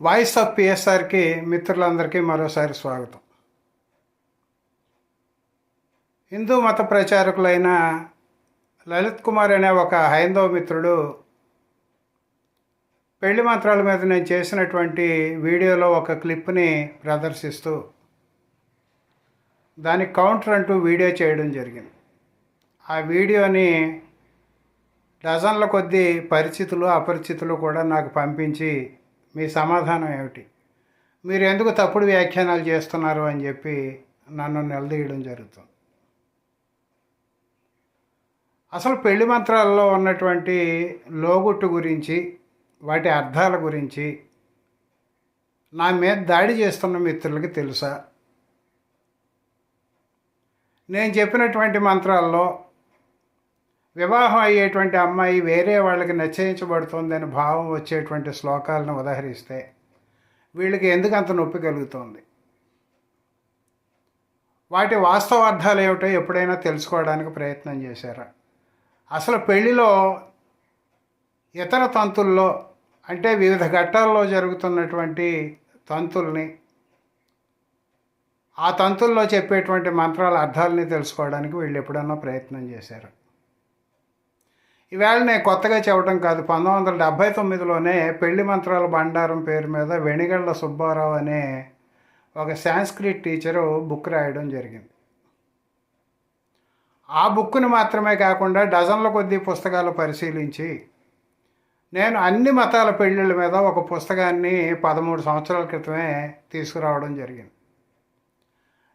Voice of పిఎస్ఆర్కి మిత్రులందరికీ మరోసారి స్వాగతం. హిందూ మత ప్రచారకులైన లలిత్ కుమార్ అనే ఒక హైందవ మిత్రుడు పెళ్ళి మంత్రాల మీద నేను చేసినటువంటి వీడియోలో ఒక క్లిప్ని ప్రదర్శిస్తూ దాని కౌంటర్ అంటూ వీడియో చేయడం జరిగింది. ఆ వీడియోని డజన్ల కొద్దీ పరిచితులు అపరిచితులు కూడా నాకు పంపించి మీ సమాధానం ఏమిటి? మీరు ఎందుకు తప్పుడు వ్యాఖ్యానాలు చేస్తున్నారు అని చెప్పి నన్ను నిలదీయడం జరుగుతుంది. అసలు పెళ్ళి మంత్రాల్లో ఉన్నటువంటి లోగుట్టు గురించి వాటి అర్థాల గురించి నా మీద దాడి చేస్తున్న మిత్రులకి తెలుసా? నేను చెప్పినటువంటి మంత్రాల్లో వివాహం అయ్యేటువంటి అమ్మాయి వేరే వాళ్ళకి నిశ్చయించబడుతుందని భావం వచ్చేటువంటి శ్లోకాలను ఉదహరిస్తే వీళ్ళకి ఎందుకు అంత నొప్పి కలుగుతుంది? వాటి వాస్తవార్థాలు ఏమిటో ఎప్పుడైనా తెలుసుకోవడానికి ప్రయత్నం చేశారా? అసలు పెళ్ళిలో ఇతర తంతుల్లో అంటే వివిధ ఘట్టాల్లో జరుగుతున్నటువంటి తంతుల్ని ఆ తంతుల్లో చెప్పేటువంటి మంత్రాల అర్థాలని తెలుసుకోవడానికి వీళ్ళు ఎప్పుడన్నా ప్రయత్నం చేశారు? ఈవేళ నేను కొత్తగా చెప్పడం కాదు పంతొమ్మిది వందల డెబ్భై తొమ్మిదిలోనే పెళ్ళి మంత్రాల బండారం పేరు మీద వెణిగళ్ళ సుబ్బారావు అనే ఒక సాంస్క్రిట్ టీచరు బుక్ రాయడం జరిగింది. ఆ బుక్ని మాత్రమే కాకుండా డజన్ల కొద్దీ పుస్తకాలు పరిశీలించి నేను అన్ని మతాల పెళ్ళిళ్ళ మీద ఒక పుస్తకాన్ని పదమూడు సంవత్సరాల క్రితమే తీసుకురావడం జరిగింది.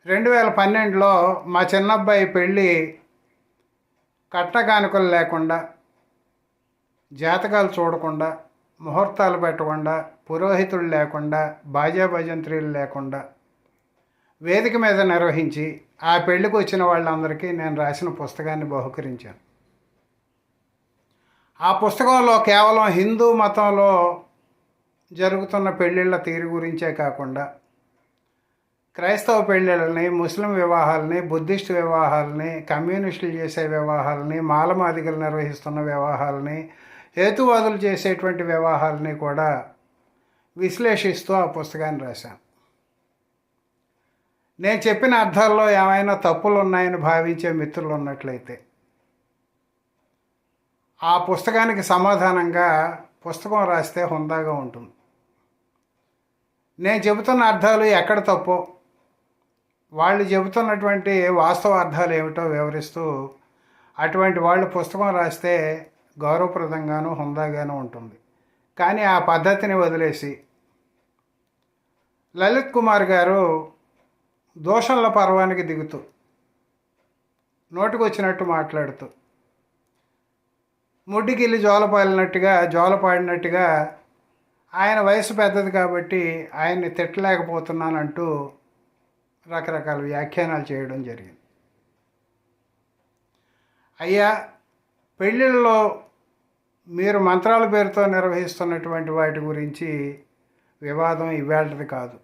రెండు వేల పన్నెండులో మా చిన్నబ్బాయి పెళ్ళి కట్నకానుకలు లేకుండా జాతకాలు చూడకుండా ముహూర్తాలు పెట్టకుండా పురోహితులు లేకుండా బాజాభజంత్రీలు లేకుండా వేదిక మీద నిర్వహించి ఆ పెళ్ళికి వచ్చిన వాళ్ళందరికీ నేను రాసిన పుస్తకాన్ని బహుకరించాను. ఆ పుస్తకంలో కేవలం హిందూ మతంలో జరుగుతున్న పెళ్ళిళ్ళ తీరు గురించే కాకుండా క్రైస్తవ పెళ్ళిళ్ళని ముస్లిం వివాహాలని బుద్ధిస్ట్ వివాహాలని కమ్యూనిస్టులు చేసే వివాహాలని మాలమాదిగలు నిర్వహిస్తున్న వివాహాలని హేతువాదులు చేసేటువంటి వివాహాలని కూడా విశ్లేషిస్తూ ఆ పుస్తకాన్ని రాశాను నేను చెప్పిన అర్థాల్లో ఏమైనా తప్పులు ఉన్నాయని భావించే మిత్రులు ఉన్నట్లయితే ఆ పుస్తకానికి సమాధానంగా పుస్తకం రాస్తే హుందాగా ఉంటుంది. నేను చెబుతున్న అర్థాలు ఎక్కడ తప్పో వాళ్ళు చెబుతున్నటువంటి వాస్తవ అర్థాలు ఏమిటో వివరిస్తూ అటువంటి వాళ్ళు పుస్తకం రాస్తే గౌరవప్రదంగాను హుందాగాను ఉంటుంది. కానీ ఆ పద్ధతిని వదిలేసి లలిత్ కుమార్ గారు దోషంల పర్వానికి దిగుతూ నోటికొచ్చినట్టు మాట్లాడుతూ ముడ్డికిల్లి జోలపాలినట్టుగా జోలపాడినట్టుగా ఆయన వయసు పెద్దది కాబట్టి ఆయన్ని తిట్టలేకపోతున్నానంటూ రకరకాల వ్యాఖ్యానాలు చేయడం జరిగింది. అయ్యా పెళ్ళిళ్ళలో మీరు మంత్రాల పేరుతో నిర్వహిస్తున్నటువంటి వాటి గురించి వివాదం ఇవాళది కాదు.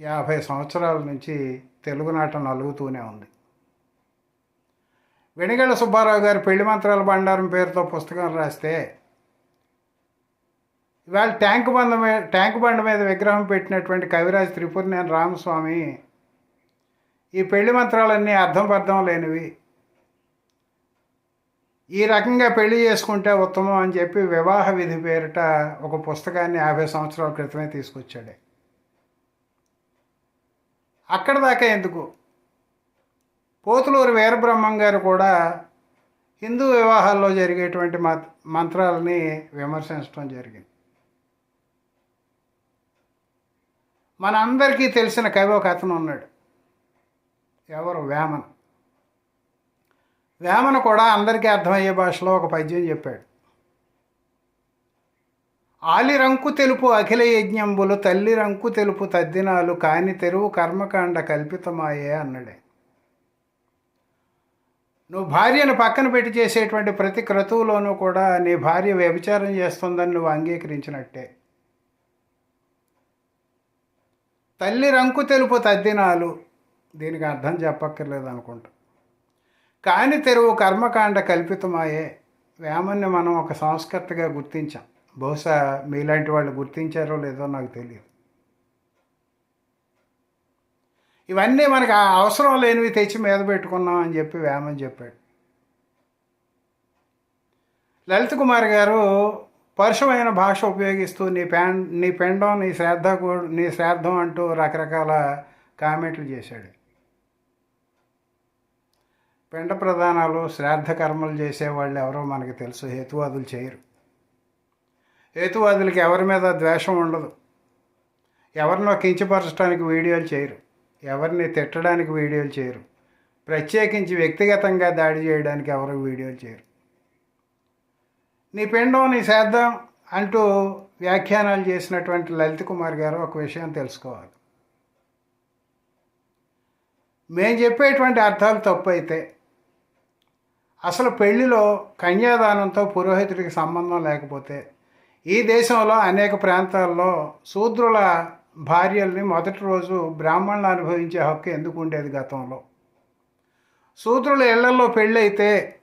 యాభై సంవత్సరాల నుంచి తెలుగునాట నలుగుతూనే ఉంది. వెనిగళ్ళ సుబ్బారావు గారి పెళ్ళి మంత్రాల బండారం పేరుతో పుస్తకం రాస్తే ఇవాళ ట్యాంక్ బండ మీద ట్యాంక్ బండ మీద విగ్రహం పెట్టినటువంటి కవిరాజ్ త్రిపురనేని రామస్వామి ఈ పెళ్ళి మంత్రాలన్నీ అర్థం పర్థం లేనివి. ఈ రకంగా పెళ్ళి చేసుకుంటే ఉత్తమం అని చెప్పి వివాహ విధి పేరిట ఒక పుస్తకాన్ని యాభై సంవత్సరాల క్రితమే తీసుకొచ్చాడు. అక్కడ దాకా ఎందుకు? పోతులూరు వీరబ్రహ్మం గారు కూడా హిందూ వివాహాల్లో జరిగేటువంటి మంత్రాలని విమర్శించడం జరిగింది. మనందరికీ తెలిసిన కవి ఒక అతను ఉన్నాడు. ఎవరు? వేమన్. వేమన కూడా అందరికీ అర్థమయ్యే భాషలో ఒక పద్యం చెప్పాడు. ఆలిరంకు తెలుపు అఖిల యజ్ఞంబులు తల్లి రంకు తెలుపు తద్దినాలు కాని తెరువు కర్మకాండ కల్పితమాయే అన్నాడే నువ్వు భార్యను పక్కన పెట్టి చేసేటువంటి ప్రతి క్రతువులోనూ కూడా నీ భార్య వ్యభిచారం చేస్తుందని నువ్వు అంగీకరించినట్టే. తల్లి రంకు తెలుపు తద్దినాలు దీనికి అర్థం చెప్పక్కర్లేదు అనుకుంటా. కాని తెరువు కర్మకాండ కల్పితమాయే వేమన్ని మనం ఒక సంస్కర్తగా గుర్తించాం. బహుశా మీలాంటి వాళ్ళు గుర్తించారో లేదో నాకు తెలియదు. ఇవన్నీ మనకు అవసరం లేనివి తెచ్చి మీద పెట్టుకున్నాం అని చెప్పి వేమని చెప్పాడు. లలిత్ కుమార్ గారు పరుషమైన భాష ఉపయోగిస్తూ నీ పెన్ నీ పెండం నీ శ్రాద్ధ నీ శ్రాద్ధం అంటూ రకరకాల కామెంట్లు చేశాడు. పిండ ప్రధానాలు శ్రాద్ధ కర్మలు చేసేవాళ్ళు ఎవరో మనకి తెలుసు. హేతువాదులు చేయరు. హేతువాదులకి ఎవరి మీద ద్వేషం ఉండదు. ఎవరినో కించపరచడానికి వీడియోలు చేయరు. ఎవరిని తిట్టడానికి వీడియోలు చేయరు. ప్రత్యేకించి వ్యక్తిగతంగా దాడి చేయడానికి ఎవరు వీడియోలు చేయరు. నీ పిండం నీ శ్రాద్ధం అంటూ వ్యాఖ్యానాలు చేసినటువంటి లలిత్ కుమార్ గారు ఒక విషయం తెలుసుకోవాలి. మేము చెప్పేటువంటి అర్థాలు తప్పు అయితే అసలు పెళ్ళిలో కన్యాదానంతో పురోహితుడికి సంబంధం లేకపోతే ఈ దేశంలో అనేక ప్రాంతాల్లో శూద్రుల భార్యల్ని మొదటి రోజు బ్రాహ్మణులు అనుభవించే హక్కు ఎందుకు ఉండేది గతంలో? శూద్రుల ఇళ్ళలో పెళ్ళైతే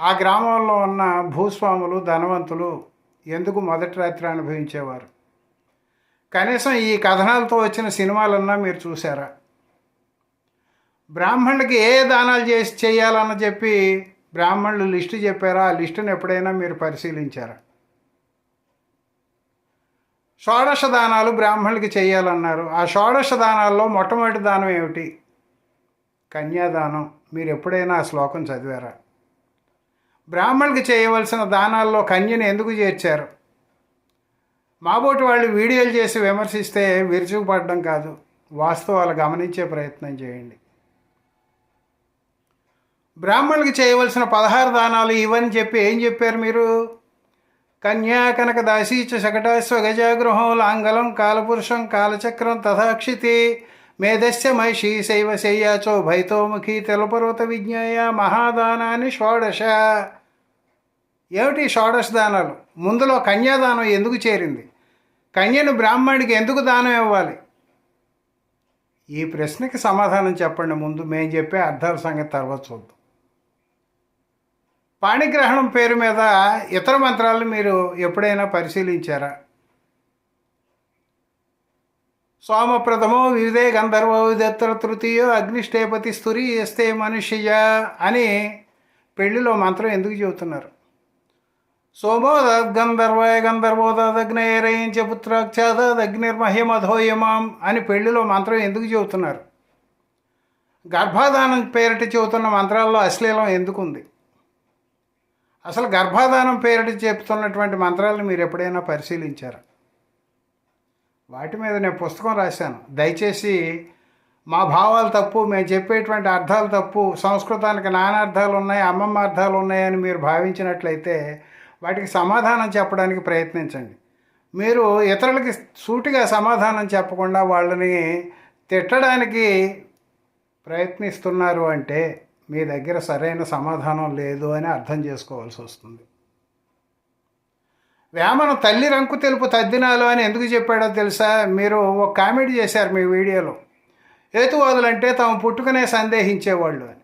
ఆ గ్రామంలో ఉన్న భూస్వాములు ధనవంతులు ఎందుకు మొదటి రాత్రి అనుభవించేవారు? కనీసం ఈ కథనాలతో వచ్చిన సినిమాలన్నా మీరు చూసారా బ్రాహ్మణుడికి ఏ దానాలు చేసి చేయాలని చెప్పి బ్రాహ్మణులు లిస్టు చెప్పారా? ఆ లిస్టును ఎప్పుడైనా మీరు పరిశీలించారా? షోడశ దానాలు బ్రాహ్మణులకి చేయాలన్నారు. ఆ షోడశ దానాల్లో మొట్టమొదటి దానం ఏమిటి? కన్యాదానం. మీరు ఎప్పుడైనా ఆ శ్లోకం చదివారా? బ్రాహ్మణులకి చేయవలసిన దానాల్లో కన్యను ఎందుకు చేర్చారు? మాబోటి వాళ్ళు వీడియోలు చేసి విమర్శిస్తే విరుచుకుపడడం కాదు. వాస్తవాలు గమనించే ప్రయత్నం చేయండి. బ్రాహ్మణులకి చేయవలసిన పదహారు దానాలు ఇవని చెప్పి ఏం చెప్పారు మీరు? కన్యా కనక దాసీచ శకటాశ్వ గజాగృహం లాంగలం కాలపురుషం కాలచక్రం తథాక్షితి మేధస్య మహిషి శైవ శయ్యాచో భైతోముఖి తెలపర్వత విజ్ఞాయ మహాదానాన్ని షోడశ. ఏమిటి షోడశ దానాలు? ముందులో కన్యాదానం ఎందుకు చేరింది? కన్యను బ్రాహ్మణుడికి ఎందుకు దానం ఇవ్వాలి? ఈ ప్రశ్నకి సమాధానం చెప్పండి. ముందు మేము చెప్పే అర్థాల సంగతి తర్వాత చూద్దాం. పాణిగ్రహణం పేరు మీద ఇతర మంత్రాలను మీరు ఎప్పుడైనా పరిశీలించారా? సోమప్రథమో వివిధే గంధర్వో విధత్ర తృతీయో అగ్నిష్టేపతి స్థురి ఎస్తే మనుష్య అని పెళ్ళిలో మంత్రం ఎందుకు చెబుతున్నారు? సోమో గంధర్వోదగ్నయరయించ పుత్రాక్షాదగ్నిర్మహ్యమధోయమాం అని పెళ్ళిలో మంత్రం ఎందుకు చెబుతున్నారు? గర్భాధానం పేరిట చెబుతున్న మంత్రాల్లో అశ్లీలం ఎందుకు ఉంది అసలు గర్భాధానం పేరిట చెప్తున్నటువంటి మంత్రాలను మీరు ఎప్పుడైనా పరిశీలించారా? వాటి మీద నేను పుస్తకం రాశాను. దయచేసి మా భావాలు తప్పు మేము చెప్పేటువంటి అర్థాలు తప్పు సంస్కృతానికి నానార్థాలు ఉన్నాయి అమ్మమ్మ అర్థాలు ఉన్నాయని మీరు భావించినట్లయితే వాటికి సమాధానం చెప్పడానికి ప్రయత్నించండి. మీరు ఇతరులకి సూటిగా సమాధానం చెప్పకుండా వాళ్ళని తిట్టడానికి ప్రయత్నిస్తున్నారు అంటే మీ దగ్గర సరైన సమాధానం లేదు అని అర్థం చేసుకోవాల్సి వస్తుంది. వేమన తల్లి రంకు తెలుపు తద్దినాలు అని ఎందుకు చెప్పాడో తెలుసా? మీరు ఒక కామెడీ చేశారు మీ వీడియోలో. హేతువాదులంటే తాము పుట్టుకనే సందేహించేవాళ్ళు అని.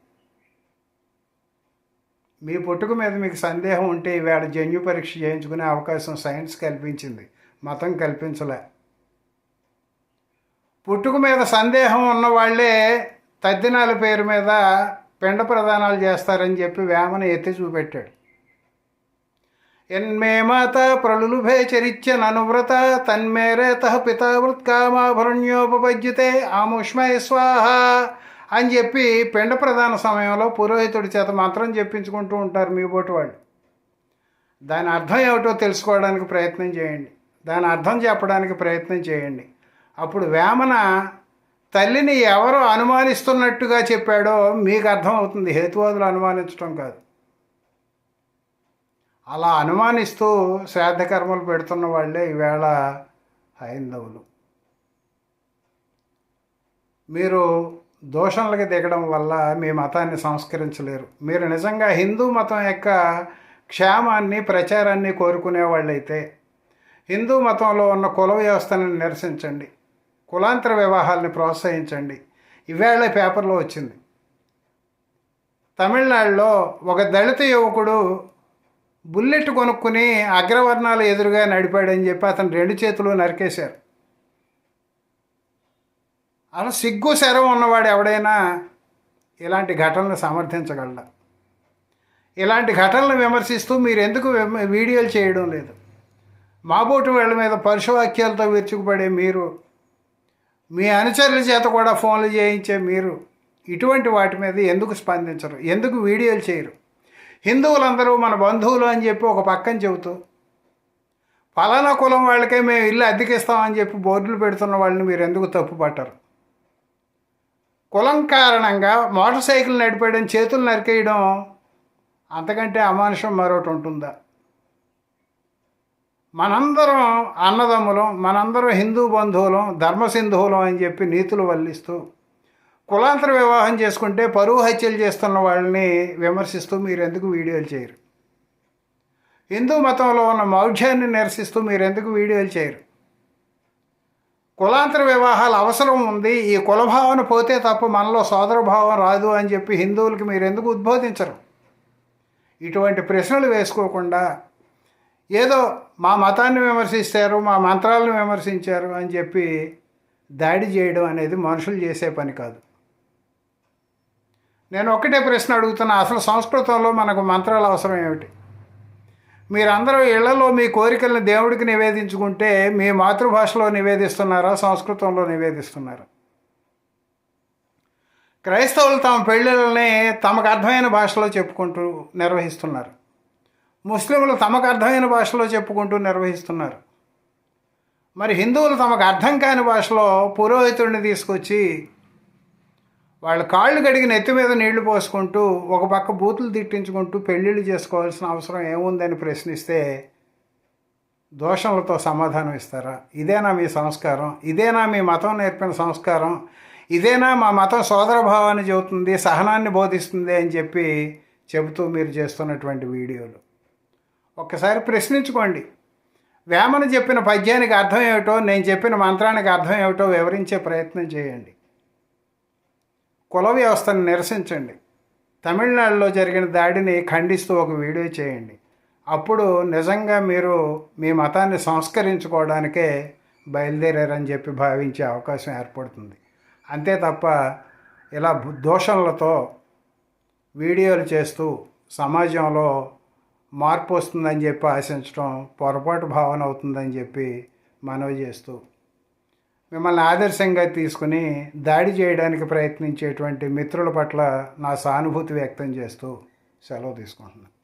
మీ పుట్టుక మీద మీకు సందేహం ఉంటే ఈవేళ జన్యు పరీక్ష చేయించుకునే అవకాశం సైన్స్ కల్పించింది. మతం కల్పించలే. పుట్టుక మీద సందేహం ఉన్నవాళ్ళే తద్దినాల పేరు మీద పిండ ప్రదానాలు చేస్తారని చెప్పి వేమన ఎత్తి చూపెట్టాడు. ఎన్మే మాత ప్రలులుభే చరిత్య ననువ్రత తన్మేరేత పితావృత్కామాభరణ్యోపపద్యతే ఆముష్మయ స్వాహ అని చెప్పి పిండ ప్రదాన సమయంలో పురోహితుడి చేత మాత్రం చెప్పించుకుంటూ ఉంటారు మీ బోటి వాళ్ళు. దాని అర్థం ఏమిటో తెలుసుకోవడానికి ప్రయత్నం చేయండి. దాని అర్థం చెప్పడానికి ప్రయత్నం చేయండి. అప్పుడు వేమన తల్లిని ఎవరు అనుమానిస్తున్నట్టుగా చెప్పాడో మీకు అర్థమవుతుంది. హేతువాదులు అనుమానించడం కాదు. అలా అనుమానిస్తూ శ్రాద్ధకర్మలు పెడుతున్న వాళ్ళే ఈవేళ హైందవులు. మీరు దోషణలకు దిగడం వల్ల మీ మతాన్ని సంస్కరించలేరు. మీరు నిజంగా హిందూ మతం యొక్క క్షేమాన్ని ప్రచారాన్ని కోరుకునే వాళ్ళైతే హిందూ మతంలో ఉన్న కుల వ్యవస్థను నిరసించండి. కులాంతర వివాహాలని ప్రోత్సహించండి. ఇవేళ పేపర్లో వచ్చింది. తమిళనాడులో ఒక దళిత యువకుడు బుల్లెట్ కొనుక్కుని అగ్రవర్ణాలు ఎదురుగా నడిపాడని చెప్పి అతను రెండు చేతులు నరికేశారు. అలా సిగ్గు శరం ఉన్నవాడు ఎవడైనా ఇలాంటి ఘటనలు సమర్థించగలడా? ఇలాంటి ఘటనలు విమర్శిస్తూ మీరు ఎందుకు వీడియోలు చేయడం లేదు? మాబోటు వీళ్ళ మీద పరుషవాక్యాలతో విరుచుకుపడే మీరు మీ అనుచరుల చేత కూడా ఫోన్లు చేయించే మీరు ఇటువంటి వాటి మీద ఎందుకు స్పందించరు? ఎందుకు వీడియోలు చేయరు? హిందువులందరూ మన బంధువులు అని చెప్పి ఒక పక్కన చెబుతూ ఫలానా కులం వాళ్ళకే మేము ఇల్లు అద్దెకిస్తామని చెప్పి బోర్డులు పెడుతున్న వాళ్ళని మీరు ఎందుకు తప్పుపట్టరు? కులం కారణంగా మోటార్ సైకిల్ నడిపేయడం చేతులు నరికేయడం అంతకంటే అమానుషం మరొకటి ఉంటుందా? మనందరం అన్నదమ్ములం మనందరం హిందూ బంధువులం ధర్మసింధువులం అని చెప్పి నీతులు వల్లిస్తూ కులాంతర వివాహం చేసుకుంటే పరువు హత్యలు చేస్తున్న వాళ్ళని విమర్శిస్తూ మీరు ఎందుకు వీడియోలు చేయరు. హిందూ మతంలో ఉన్న మౌఢ్యాన్ని నిరసిస్తూ మీరు ఎందుకు వీడియోలు చేయరు. కులాంతర వివాహాలు అవసరం ఉంది ఈ కులభావన పోతే తప్ప మనలో సోదరభావం రాదు అని చెప్పి హిందువులకి మీరు ఎందుకు ఉద్బోధించరు? ఇటువంటి ప్రశ్నలు వేసుకోకుండా ఏదో మా మతాన్ని విమర్శిస్తారు మా మంత్రాలను విమర్శించారు అని చెప్పి దాడి చేయడం అనేది మనుషులు చేసే పని కాదు. నేను ఒకటే ప్రశ్న అడుగుతున్నా అసలు సంస్కృతంలో మనకు మంత్రాలు అవసరం ఏమిటి? మీరందరూ ఇళ్ళలో మీ కోరికలను దేవుడికి నివేదించుకుంటే మీ మాతృభాషలో నివేదిస్తున్నారా సంస్కృతంలో నివేదిస్తున్నారా? క్రైస్తవులు తమ పెళ్ళిళ్ళని తమకు అర్థమైన భాషలో చెప్పుకుంటూ నిర్వహిస్తున్నారు. ముస్లింలు తమకు అర్థమైన భాషలో చెప్పుకుంటూ నిర్వహిస్తున్నారు. మరి హిందువులు తమకు అర్థం కాని భాషలో పురోహితుడిని తీసుకొచ్చి వాళ్ళ కాళ్ళు కడిగి నెత్తి మీద నీళ్ళు పోసుకుంటూ ఒక పక్క బూతులు తిట్టించుకుంటూ పెళ్ళిళ్ళు చేసుకోవాల్సిన అవసరం ఏముందని ప్రశ్నిస్తే దోషములతో సమాధానం ఇస్తారా? ఇదేనా మీ సంస్కారం? ఇదేనా మీ మతం నేర్పిన సంస్కారం? ఇదేనా మా మతం సోదరభావాన్ని చెబుతుంది సహనాన్ని బోధిస్తుంది అని చెప్పి చెబుతూ మీరు చేస్తున్నటువంటి వీడియోలు. ఒక్కసారి ప్రశ్నించుకోండి. వేమన చెప్పిన పద్యానికి అర్థం ఏమిటో నేను చెప్పిన మంత్రానికి అర్థం ఏమిటో వివరించే ప్రయత్నం చేయండి. కుల వ్యవస్థను నిరసించండి. తమిళనాడులో జరిగిన దాడిని ఖండిస్తూ ఒక వీడియో చేయండి. అప్పుడు నిజంగా మీరు మీ మతాన్ని సంస్కరించుకోవడానికే బయలుదేరారని చెప్పి భావించే అవకాశం ఏర్పడుతుంది. అంతే తప్ప ఇలా బు- దోషణలతో వీడియోలు చేస్తూ సమాజంలో మార్పు వస్తుందని చెప్పి ఆశించడం పొరపాటు భావన అవుతుందని చెప్పి మనవి చేస్తూ మిమ్మల్ని ఆదర్శంగా తీసుకుని దాడి చేయడానికి ప్రయత్నించేటువంటి మిత్రుల పట్ల నా సానుభూతి వ్యక్తం చేస్తూ సెలవు తీసుకుంటున్నాను.